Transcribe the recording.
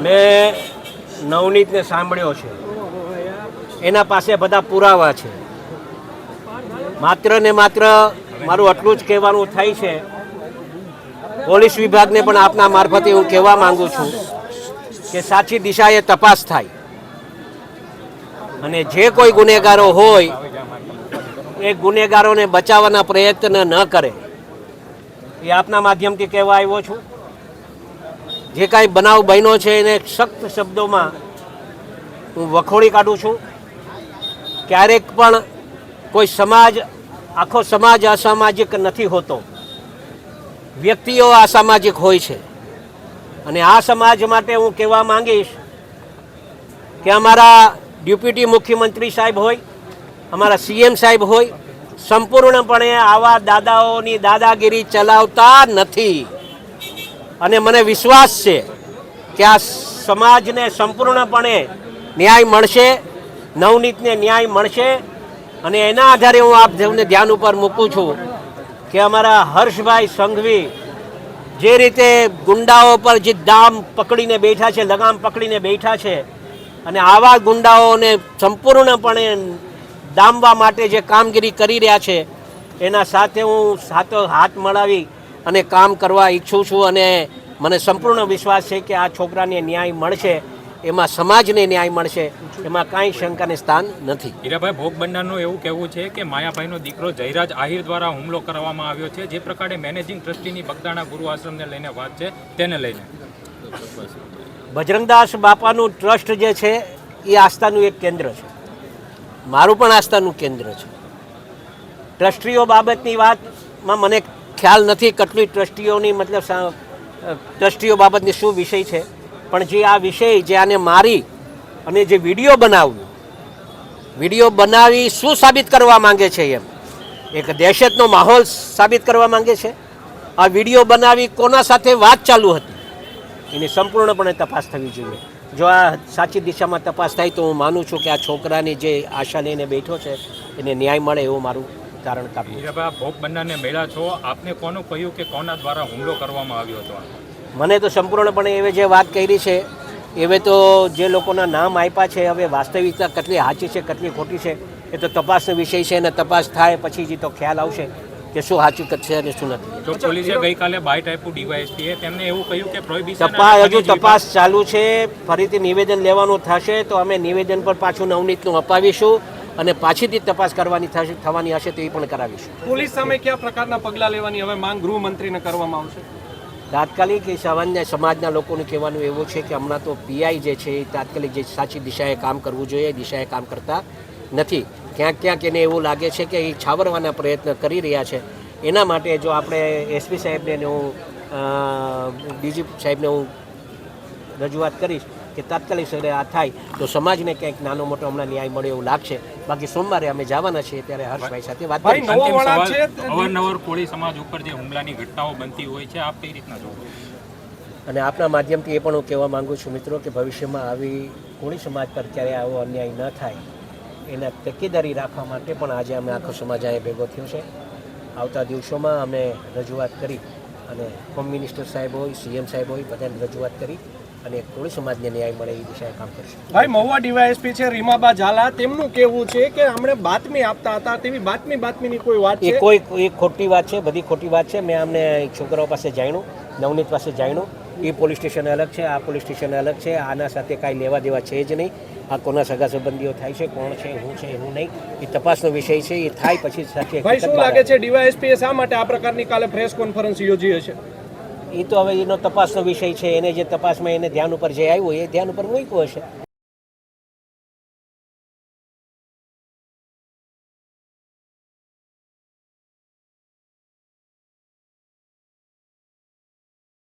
મેં નવનીતને સાંભળ્યો છે. એના પાસે બધા પુરાવા છે. માત્ર ને માત્ર મારું આટલું જ કહેવાનું થાય છે. પોલીસ વિભાગને પણ આપના મારફતે હું કહેવા માંગુ છું કે સાચી દિશાએ તપાસ થાય. અને જે કોઈ ગુનેગારો હોય, એ ગુનેગારોને બચાવવાના પ્રયત્ન ન કરે. એ આપના માધ્યમથી કહેવા આવ્યો છું. જે કાંઈ બનાવ બન્યો છે એને સખ્ત શબ્દોમાં હું વખોડી કાઢું છું. ક્યારેક પણ કોઈ સમાજ, આખો સમાજ અસામાજિક નથી હોતો. વ્યક્તિઓ અસામાજિક હોય છે. અને આ સમાજ માટે હું કહેવા માંગીશ કે અમારા ડેપ્યુટી મુખ્યમંત્રી સાહેબ હોય, અમારા સીએમ સાહેબ હોય, સંપૂર્ણપણે આવા દાદાઓની દાદાગીરી ચલાવતા નથી. અને મને વિશ્વાસ છે કે આ સમાજને સંપૂર્ણપણે ન્યાય મળશે, નવનીતને ન્યાય મળશે અને એના આધારે હું આપ સૌને ધ્યાન ઉપર મૂકું છું કે અમારા હર્ષભાઈ સંઘવી જે રીતે ગુંડાઓ પર જે દામ પકડીને બેઠા છે, લગામ પકડીને બેઠા છે અને આવા ગુંડાઓને સંપૂર્ણપણે ડામવા માટે જે કામગીરી કરી રહ્યા છે, એના સાથે હું સાતો હાથ મળાવી અને કામ કરવા ઈચ્છું છું અને મને સંપૂર્ણ વિશ્વાસ છે કે આ છોકરાને ન્યાય મળશે એમાં સમાજને ન્યાય મળશે એમાં કાંઈ શંકાને સ્થાન નથી. હીરાભાઈ ભોગ બનનારનું એવું કહેવું છે કે માયાભાઈનો દીકરો જયરાજ આહિર દ્વારા હુમલો કરવામાં આવ્યો છે જે પ્રકારે મેનેજિંગ ટ્રસ્ટીની બગદાણા ગુરુ આશ્રમને લઈને વાત છે તેને લઈને. બજરંગદાસ બાપાનું ટ્રસ્ટ જે છે એ આસ્થાનું એક કેન્દ્ર છે. મારું પણ આસ્થાનું કેન્દ્ર છે. ટ્રસ્ટીઓ બાબતની વાતમાં મને ખ્યાલ નથી કેટલી ટ્રસ્ટીઓની, મતલબ ટ્રસ્ટીઓ બાબતની શું વિષય છે. પણ જે આ વિષય જે આને મારી અને જે વીડિયો બનાવ્યો, વીડિયો બનાવી શું સાબિત કરવા માંગે છે એમ? એક દહેશતનો માહોલ સાબિત કરવા માંગે છે. આ વીડિયો બનાવી કોના સાથે વાત ચાલુ હતી? એની સંપૂર્ણપણે તપાસ થવી જોઈએ. જો આ સાચી દિશામાં તપાસ થાય તો હું માનું છું કે આ છોકરાની જે આશા લઈને બેઠો છે, એને ન્યાય મળે એવું મારું તારણ કાપ્યું હીરાભાઈ ભોગ બંનાને મેળા છો. આપને કોનું કહ્યું કે કોના દ્વારા હુમલો કરવામાં આવ્યો હતો? મને તો સંપૂર્ણપણે એવે જે વાત કરી છે એવે તો જે લોકોના નામ આપ્યા છે હવે વાસ્તવિકતા કેટલી સાચી છે કેટલી ખોટી છે એ તો તપાસનો વિષય છે અને તપાસ થાય પછી જ તો ખ્યાલ આવશે કે શું હકીકત છે અને શું નથી. જો પોલીસે ગઈકાલે બાઇટ આપ્યું ડીવાયએસપીએ તેમને એવું કહ્યું કે પ્રોહિબિશન તપાસ હજુ તપાસ ચાલુ છે ફરીથી નિવેદન લેવાનું થશે તો અમે નિવેદન પર પાછું નવનીતનું અપાવીશું. અને પાછીથી તપાસ કરવાની થશે થવાની હશે તે પણ કરાવીશું. પોલીસ સામે કયા પ્રકારના પગલાં લેવાની હવે માંગ ગૃહમંત્રીને કરવામાં આવશે? તાત્કાલિક એ સામાન્ય સમાજના લોકોનું કહેવાનું એવું છે કે હમણાં તો પીઆઈ જે છે એ તાત્કાલિક જે સાચી દિશાએ કામ કરવું જોઈએ એ દિશાએ કામ કરતા નથી. ક્યાંક ક્યાંક એને એવું લાગે છે કે એ છાવરવાના પ્રયત્ન કરી રહ્યા છે. એના માટે જો આપણે એસપી સાહેબને હું ડીજી સાહેબને હું રજૂઆત કરીશ કે તાત્કાલિક સરે આ થાય તો સમાજને ક્યાંક નાનો મોટો હમણાં ન્યાય મળે એવું લાગશે. બાકી સોમવારે અમે જવાના છીએ ત્યારે હર્ષભાઈ સાથે વાત કરી અંતિમ સવાલ છે. અવારનવાર કોળી સમાજ ઉપર જે હુમલાની ઘટનાઓ બનતી હોય છે આપ કઈ રીતના જોવો અને આપના માધ્યમથી એ પણ હું કહેવા માંગુ છું મિત્રો કે ભવિષ્યમાં આવી કોળી સમાજ પર ક્યારે આવો અન્યાય ન થાય એના તકેદારી રાખવા માટે પણ આજે અમે આખો સમાજ અહીંયા ભેગો થયો છે. આવતા દિવસોમાં અમે રજૂઆત કરી અને હોમ મિનિસ્ટર સાહેબ હોય સીએમ સાહેબ હોય બધાને રજૂઆત કરી. અને કોળી સમાજને ન્યાય મળે એ દિશાએ કામ કરશું. ભાઈ મહુવા ડીવાયએસપી છે રીમાબા ઝાલા. તેમનું કહેવું છે કે અમને બાતમી આપતા હતા તેવી બાતમી બાતમીની કોઈ વાત એ છે? કોઈ એ ખોટી વાત છે બધી ખોટી વાત છે. મેં અમને છોકરાઓ પાસે જાણ્યું નવનીત પાસે જાણ્યું. એ પોલીસ સ્ટેશન અલગ છે આ પોલીસ સ્ટેશન અલગ છે. આના સાથે કાંઈ લેવા દેવા છે જ નહીં. આ કોના સગા સંબંધીઓ થાય છે કોણ છે હું છે હું નહીં. એ તપાસનો વિષય છે એ થાય પછી સાચી ભાઈ શું લાગે છે ડીવાયએસપી શા માટે આ પ્રકારની કાલે પ્રેસ કોન્ફરન્સ યોજી હશે. એ તો હવે એનો તપાસનો વિષય છે. એને જે તપાસમાં એને ધ્યાન ઉપર જે આવ્યું એ ધ્યાન ઉપર મૂક્યું હશે.